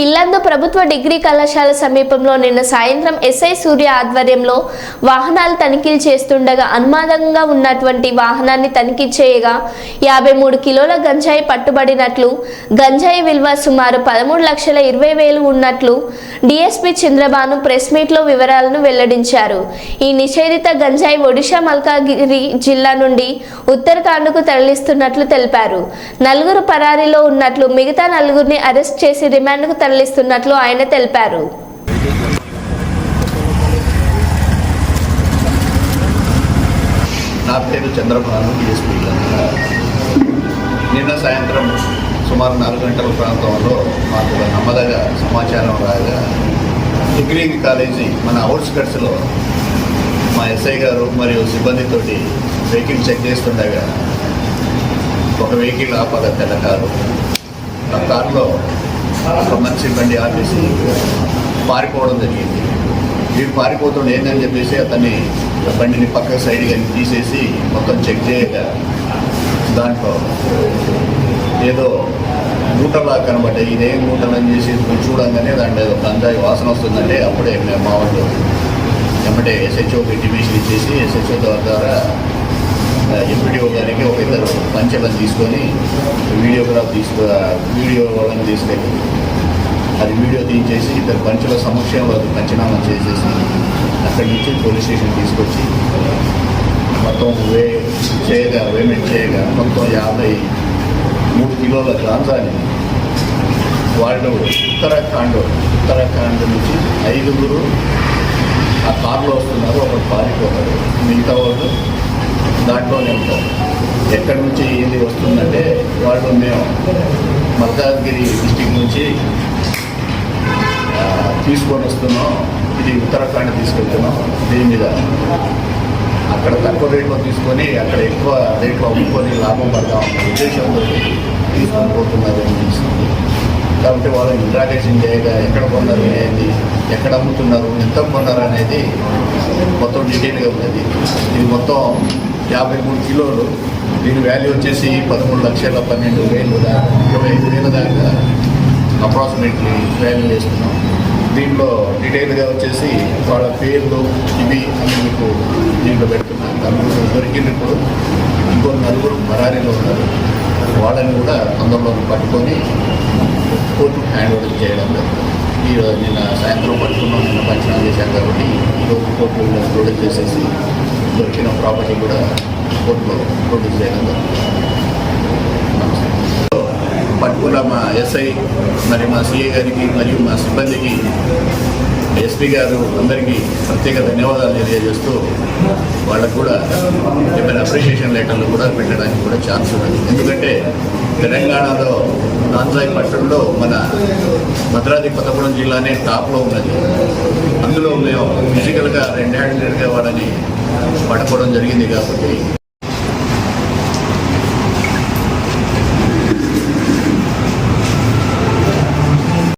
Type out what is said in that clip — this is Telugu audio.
ఇల్లందు ప్రభుత్వ డిగ్రీ కళాశాల సమీపంలో నిన్న సాయంత్రం ఎస్ఐ సూర్య ఆధ్వర్యంలో వాహనాలు తనిఖీలు చేస్తుండగా అనుమానంగా ఉన్నటువంటి వాహనాన్ని తనిఖీ చేయగా యాభై మూడు కిలోల గంజాయి పట్టుబడినట్లు గంజాయి విలువ సుమారు పదమూడు లక్షల ఇరవై వేలు ఉన్నట్లు డిఎస్పి చంద్రబాను ప్రెస్ మీట్లో వివరాలను వెల్లడించారు. ఈ నిషేధిత గంజాయి ఒడిషా మల్కాగిరి జిల్లా నుండి ఉత్తరాఖండ్కు తరలిస్తున్నట్లు తెలిపారు. నలుగురు పరారీలో ఉన్నట్లు మిగతా నలుగురిని అరెస్ట్ చేసి రిమాండ్కు తరలిస్తున్నట్లు ఆయన తెలిపారు. నా పేరు చంద్రబాబు డిఎస్పీ నిన్న సాయంత్రం సుమారు నాలుగు గంటల ప్రాంతంలో మాకు నమ్మదగ సమాచారం రాగా డిగ్రీ కాలేజీ మన అవుట్స్కట్స్లో మా ఎస్ఐ గారు మరియు సిబ్బందితోటి వెహికల్ చెక్ చేస్తుండగా ఒక వెహికల్ ఆపద తెల్ల కారు. ఆ కారులో ఒక మంచి బండి ఆపేసి పారిపోవడం జరిగింది. వీడు పారిపోతుండే ఏందని చెప్పేసి అతన్ని బండిని పక్క సైడ్ కానీ తీసేసి మొత్తం చెక్ చేయగా దాంట్లో ఏదో మూటలా కనబడ్డాయి. ఇదేం మూటలు అని చేసి చూడంగానే దాంట్లో ఏదో గంజాయి వాసన వస్తుందంటే అప్పుడే మా వాళ్ళు ఎమ్మటే ఎస్హెచ్ఓకి ఇంటిమేషన్ ఇచ్చేసి ఎస్హెచ్ఓ ద్వారా ఎంపీడీఓ గారికి ఒక ఇద్దరు పంచెలను తీసుకొని వీడియోగ్రాఫ్ తీసుకో వీడియో వాళ్ళని తీసుకెళ్ళి అది వీడియో తీసేసి ఇద్దరు పంచుల సమక్షంలో అది పంచనామా చేసేసి అక్కడి నుంచి పోలీస్ స్టేషన్ తీసుకొచ్చి మొత్తం వే చేయగా పేమెంట్ చేయగా మొత్తం యాభై మూడు కిలోల గాంజాని వాళ్ళు ఉత్తరాఖండ్ ఉత్తరాఖండ్ నుంచి ఐదుగురు ఆ కారులో వస్తున్నారు. ఒకరు పారిపోతారు మిగతా వాళ్ళు దాంట్లోనే ఉంటాం ఎక్కడి నుంచి ఏది వస్తుందంటే వాళ్ళు మేము మల్కాజ్గిరి డిస్టిక్ నుంచి తీసుకొని వస్తున్నాం. ఇది ఉత్తరాఖండ్ తీసుకెళ్తున్నాం. దీని మీద అక్కడ తక్కువ రేట్లో తీసుకొని అక్కడ ఎక్కువ రేట్లో అమ్ముకొని లాభం పడదాం ఉద్దేశంతో తీసుకొని పోతున్నారు అనిపిస్తుంది కాబట్టి వాళ్ళు ఇంట్రాగేషన్ చేయగా ఎక్కడ కొన్నారు ఏంది ఎక్కడ అమ్ముతున్నారు ఎంత కొన్నారు అనేది మొత్తం డీటెయిల్గా ఉన్నది. ఇది మొత్తం యాభై మూడు కిలోలు. దీని వాల్యూ వచ్చేసి పదమూడు లక్షల పన్నెండు వేలు దాకా ఇరవై ఐదు వేల దాకా అప్రాక్సిమేట్లీ వాల్యూ చేస్తున్నాం దీంట్లో డీటెయిల్గా వచ్చేసి వాళ్ళ పేర్లు ఇవి అని మీకు దీంట్లో పెడుతున్నాను నలుగురు దొరికింది ఇప్పుడు ఇంకో నలుగురు మరారీలో ఉన్నారు. వాళ్ళని కూడా తొందరలో పట్టుకొని కోర్టుకు హ్యాండ్ ఓవర్ చేయడం ఈ ఈరోజు నిన్న సాయంత్రం పట్టుకున్నాం నిన్న పంచనామా చేశాం కాబట్టి ఈరోజు కోర్టు ప్రొడ్యూస్ చేసేసి దొరికిన ప్రాపర్టీ కూడా కోర్టులో ప్రొడ్యూస్ చేయడం పట్టుకున్న మా ఎస్ఐ మరి మా సిఏ గారికి మరియు మా సిబ్బందికి ఎస్పీ గారు అందరికీ ప్రత్యేక ధన్యవాదాలు తెలియజేస్తూ వాళ్ళకు కూడా ఏమైనా అప్రిషియేషన్ లెటర్లు కూడా పెట్టడానికి కూడా ఛాన్స్ ఉన్నది. ఎందుకంటే తెలంగాణలో నాన్సాయి పట్టణంలో మన భద్రాద్రి కొత్తగూడెం జిల్లానే టాప్లో ఉన్నది. అందులో మేము ఫిజికల్గా రెండు హ్యాండెడ్గా వాళ్ళని పట్టుకోవడం జరిగింది కాబట్టి